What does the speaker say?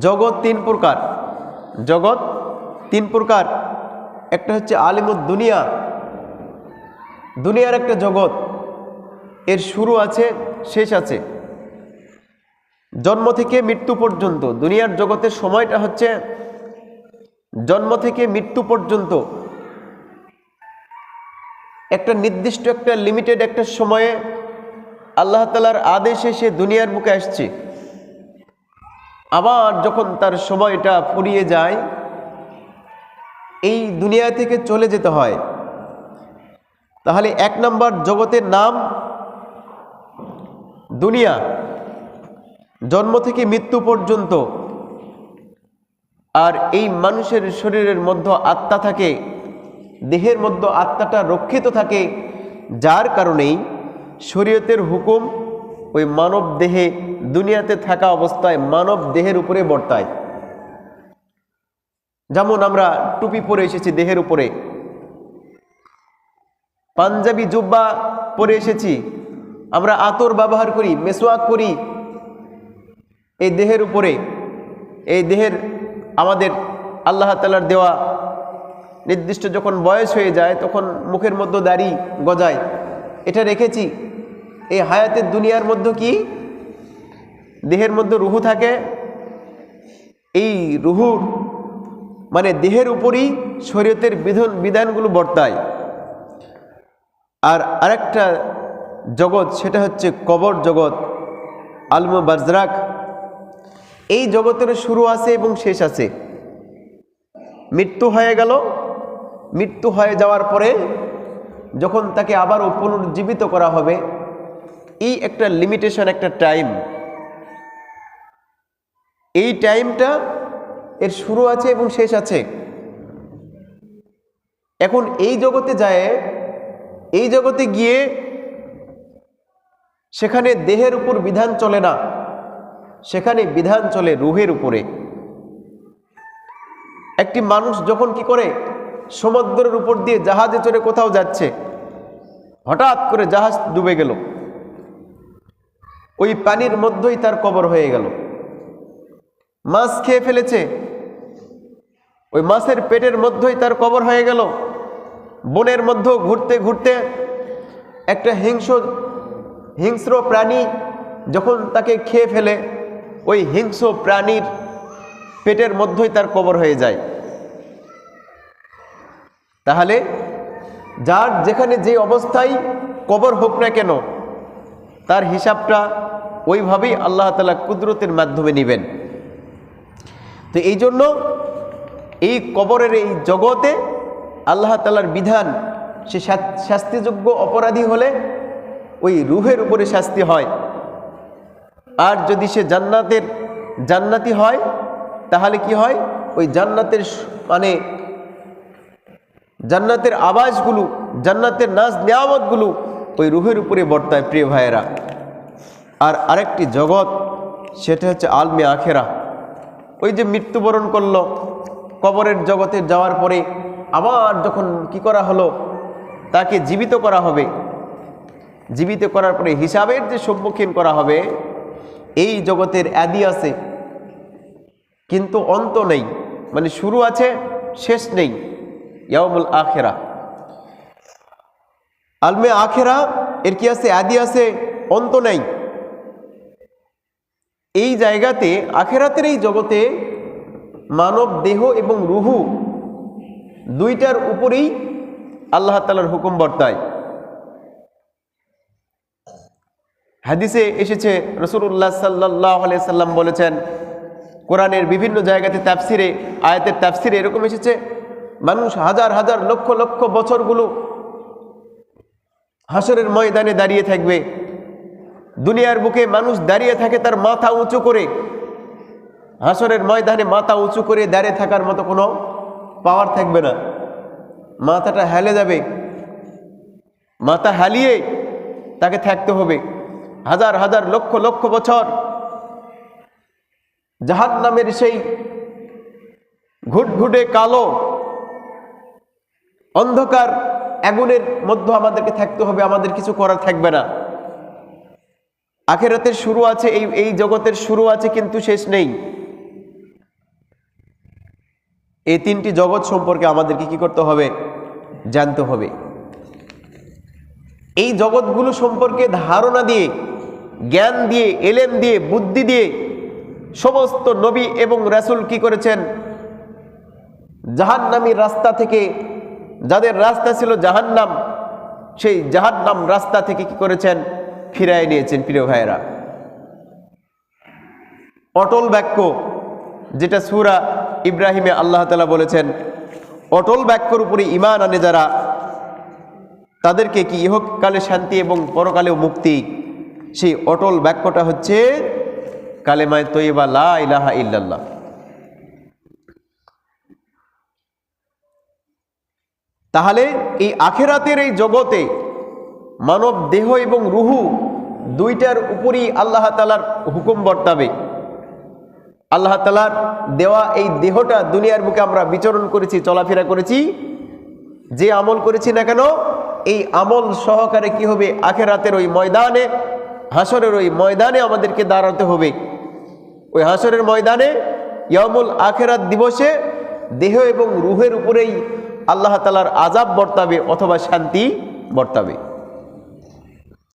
জগৎ তিন প্রকার। জগৎ তিন প্রকার। একটা হচ্ছে আলিমুদ দুনিয়া দুনিয়ার একটা জগৎ। এর শুরু আছে, শেষ আছে। জন্ম থেকে মৃত্যু পর্যন্ত। দুনিয়ার জগতের সময়টা হচ্ছে জন্ম থেকে মৃত্যু পর্যন্ত। একটা নির্দিষ্ট, একটা লিমিটেড একটা সময়ে আল্লাহ তালার আদেশে সে দুনিয়ার বুকে আসছে। আবার যখন তার সময়টা ফুরিয়ে যায়, এই দুনিয়া থেকে চলে যেতে হয়। তাহলে এক নম্বর জগতের নাম দুনিয়া। জন্ম থেকে মৃত্যু পর্যন্ত আর এই মানুষের শরীরের মধ্যে আত্মা থাকে, দেহের মধ্যে আত্মাটা রক্ষিত থাকে, যার কারণেই শরীয়তের হুকুম ওই মানব দেহে দুনিয়াতে থাকা অবস্থায় মানব দেহের উপরে বর্তায়। যেমন আমরা টুপি পরে এসেছি দেহের উপরে। পাঞ্জাবি জুব্বা পরে এসেছি। আমরা আতর ব্যবহার করি মেসোয়াক করি এই দেহের উপরে। এই দেহের আমাদের আল্লাহ তালার দেওয়া নির্দিষ্ট যখন বয়স হয়ে যায়, তখন মুখের মধ্যে দাড়ি গজায়। এটা রেখেছি। এই হায়াতের দুনিয়ার মধ্যে কি? দেহের মধ্যে রুহু থাকে, এই রুহুর মানে দেহের উপরই শরীয়তের বিধান, বিধানগুলো বর্তায়। আর আরেকটা জগৎ, সেটা হচ্ছে কবর জগৎ, আলম বাজরাক। এই জগতের শুরু আছে এবং শেষ আছে। মৃত্যু হয়ে গেল। মৃত্যু হয়ে যাওয়ার পরে যখন তাকে আবারও পুনর্জীবিত করা হবে, এই একটা লিমিটেশন একটা টাইম এই টাইমটা এর শুরু আছে এবং শেষ আছে। এখন এই জগতে যায়, এই জগতে গিয়ে সেখানে দেহের উপর বিধান চলে না। সেখানে বিধান চলে রুহের উপরে। একটি মানুষ যখন কি করে? সমুদ্রের উপর দিয়ে জাহাজে চড়ে কোথাও যাচ্ছে। হঠাৎ করে জাহাজ ডুবে গেল। ওই পানির মধ্যেই তার কবর হয়ে গেল। মাছ খেয়ে ফেলেছে। ওই মাছের পেটের মধ্যেই তার কবর হয়ে গেল। বনের মধ্যেও ঘুরতে ঘুরতে একটা হিংস হিংস্র প্রাণী যখন তাকে খেয়ে ফেলে, ওই হিংস্র প্রাণীর পেটের মধ্যেই তার কবর হয়ে যায়। তাহলে যার যেখানে যে অবস্থায় কবর হোক না কেন, তার হিসাবটা ওইভাবেই আল্লাহ তালা কুদরতের মাধ্যমে নেবেন। তো এই জন্য এই কবরের এই জগতে আল্লাহ তালার বিধান, সে শাস্তিযোগ্য অপরাধী হলে ওই রুহের উপরে শাস্তি হয়। আর যদি সে জান্নাতের জান্নাতি হয়, তাহলে কি হয়? ওই জান্নাতের মানে জান্নাতের আওয়াজগুলো জান্নাতের নাচ নিয়ামতগুলো ওই রুহের উপরে বর্তায়, প্রিয় ভাইয়েরা। আর আরেকটি জগৎ, সেটা হচ্ছে আলমে আখেরা। ওই যে মৃত্যুবরণ করল, কবরের জগতে যাওয়ার পরে আবার যখন কি করা হলো? তাকে জীবিত করা হবে। জীবিত করার পরে হিসাবের যে সম্মুখীন করা হবে, এই জগতের অ্যাদি আছে। কিন্তু অন্ত নেই। মানে শুরু আছে, শেষ নেই। ইয়ামুল আখেরা। আলমে আখেরা, এর কি আছে? আদি আছে, অন্ত নেই। এই জায়গাতে, আখেরাতের এই জগতে মানব দেহ এবং রুহু দুইটার উপরেই আল্লাহ তালার হুকুম বর্তায়। হাদিসে এসেছে রসুল্লাহ সাল্লাহ সাল্লাম বলেছেন, কোরআনের বিভিন্ন জায়গাতে তাফসিরে, আয়াতের তাফসিরে এরকম এসেছে, মানুষ হাজার হাজার লক্ষ লক্ষ বছরগুলো হাসরের ময়দানে দাঁড়িয়ে থাকবে দুনিয়ার বুকে মানুষ দাঁড়িয়ে থাকে তার মাথা উঁচু করে। হাসরের ময়দানে মাথা উঁচু করে দাঁড়িয়ে থাকার মতো কোনো পাওয়ার থাকবে না। মাথাটা হেলে যাবে। মাথা হালিয়ে তাকে থাকতে হবে। হাজার হাজার, লক্ষ লক্ষ বছর জাহান নামের সেই ঘুটঘুটে কালো অন্ধকার আগুনের মধ্যে আমাদেরকে থাকতে হবে। আমাদের কিছু করার থাকবে না। আখেরাতের শুরু আছে, এই এই জগতের শুরু আছে, কিন্তু শেষ নেই। এই তিনটি জগৎ সম্পর্কে আমাদেরকে কি করতে হবে? জানতে হবে। এই জগৎগুলো সম্পর্কে ধারণা দিয়ে, জ্ঞান দিয়ে, এলেম দিয়ে, বুদ্ধি দিয়ে সমস্ত নবী এবং রাসূল কি করেছেন? জাহান্নামী রাস্তা থেকে, যাদের রাস্তা ছিল জাহান্নাম, সেই জাহান্নাম রাস্তা থেকে কি করেছেন? ফিরায় নিয়েছেন প্রিয় ভাইয়েরা। অটল বাক্য, যেটা সুরা ইব্রাহিমে আল্লাহ তালা বলেছেন, অটল বাক্যর উপরে ইমান আনে যারা, তাদেরকে কি ইহকালে শান্তি এবং পরকালেও মুক্তি? সেই অটল বাক্যটা হচ্ছে কালেমায় তৈবা লা ইলাহা ইল্লাল্লাহ। তাহলে এই আখেরাতের এই জগতে মানব দেহ এবং রুহু দুইটার উপরই আল্লাহ তালার হুকুম বর্তাবে। আল্লাহ তালার দেওয়া এই দেহটা দুনিয়ার বুকে আমরা বিচরণ করেছি, চলাফেরা করেছি। যে আমল করেছি না কেন, এই আমল সহকারে কি হবে? আখেরাতের ওই ময়দানে, হাসরের ওই ময়দানে আমাদেরকে দাঁড়াতে হবে। ওই হাসরের ময়দানে ইয়ামুল আখেরাত দিবসে দেহ এবং রুহের উপরেই আল্লাহ তালার আজাব বর্তাবে অথবা শান্তি বর্তাবে।